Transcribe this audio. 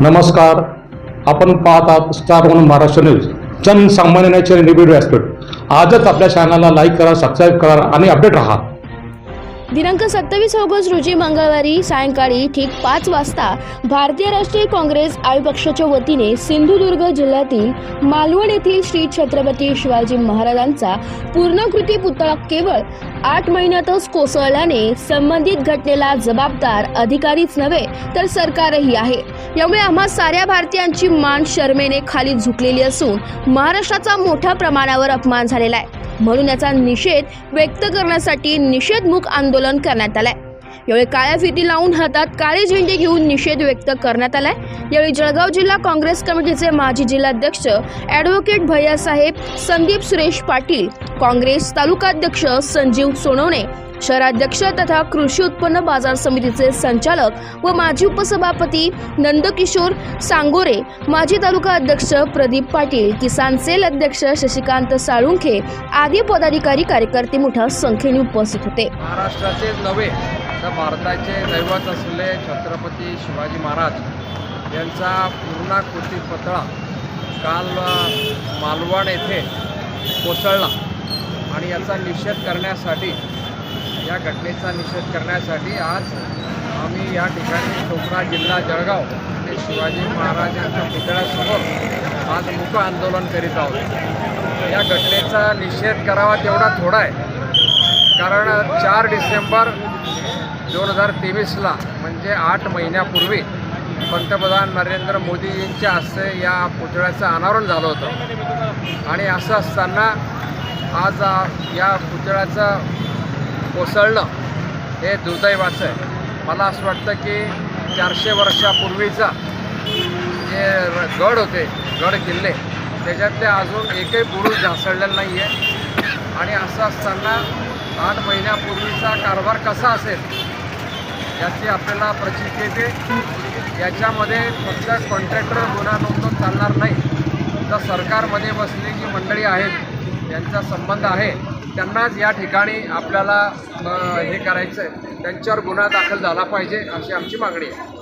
नमस्कार. आपण पाहतात स्टार वन महाराष्ट्र न्यूज जनसामान्याचे निबिड व्यासपीठ. आजच आपल्या चॅनलला लाईक करा सबस्क्राईब करा आणि अपडेट राहा. दिनांक सत्तावीस ऑगस्ट रोजी मंगळवारी सायंकाळी ठीक पाच वाजता भारतीय राष्ट्रीय काँग्रेस आयु पक्षाच्या वतीने सिंधुदुर्ग जिल्ह्यातील मालवण येथील श्री छत्रपती शिवाजी महाराजांचा पूर्णकृती पुतळा केवळ आठ महिन्यातच कोसळल्याने संबंधित घटनेला जबाबदार अधिकारीच नव्हे तर सरकारही आहे. यामुळे आम्हा साऱ्या भारतीयांची मान शर्मेने खाली झुकलेली असून महाराष्ट्राचा मोठ्या प्रमाणावर अपमान झालेला आहे. म्हणून याचा निषेध व्यक्त करण्यासाठी निषेधमुख आंदोलन करण्यात आलंय. यावेळी काळ्या फिती लावून हातात काळे झेंडे घेऊन निषेध व्यक्त करण्यात आलाय. यावेळी जळगाव जिल्हा काँग्रेस कमिटीचे माजी जिल्हाध्यक्ष ॲडव्होकेट भैयासाहेब संदीप सुरेश पाटील काँग्रेस तालुकाध्यक्ष संजीव सोनवणे शहराध्यक्ष तथा कृषी उत्पन्न बाजार समितीचे संचालक व माजी उपसभापती नंदकिशोर सांगोरे माजी तालुका अध्यक्ष प्रदीप पाटील किसान सेल अध्यक्ष शशिकांत साळुंखे आदी पदाधिकारी कार्यकर्ते मोठ्या संख्येने उपस्थित होते. महाराष्ट्राचे नव्हे तर भारताचे दैवत असलेले छत्रपती शिवाजी महाराज यांचा पूर्णाकृती पुतळा काल मालवण येथे कोसळला. आणि याचा निषेध करण्यासाठी या घटनेचा निषेध करण्यासाठी आज आम्ही या ठिकाणी कोकणा जिल्हा जळगाव ते शिवाजी महाराजांच्या पुतळ्यासमोर आज मुक आंदोलन करीत आहोत. या घटनेचा निषेध करावा तेवढा थोडा आहे. कारण चार डिसेंबर दोन हजार तेवीसला म्हणजे आठ महिन्यापूर्वी पंतप्रधान नरेंद्र मोदीजींच्या हस्ते या पुतळ्याचं अनावरण झालं होतं. आणि असं असताना आज या पुतळ्याचं कोसळणं हे दुर्दैवाचं आहे. मला असं वाटतं की चारशे वर्षापूर्वीचा जे र- गड होते गड किल्ले त्याच्यातले अजून एकही बुरुज ढासळलेला नाही आहे आणि असं असताना आठ महिन्यापूर्वीचा कारभार कसा असेल याची आपल्याला प्रचिती येते याच्यामध्ये फक्त कॉन्ट्रॅक्टर गुन्हा नोंदवून चालणार नाही. तर सरकारमध्ये बसलेली जी मंडळी आहेत यांचा संबंध आहे त्यांनाच या ठिकाणी आपल्याला हे करायचं आहे त्यांच्यावर गुन्हा दाखल झाला पाहिजे अशी आमची मागणी आहे.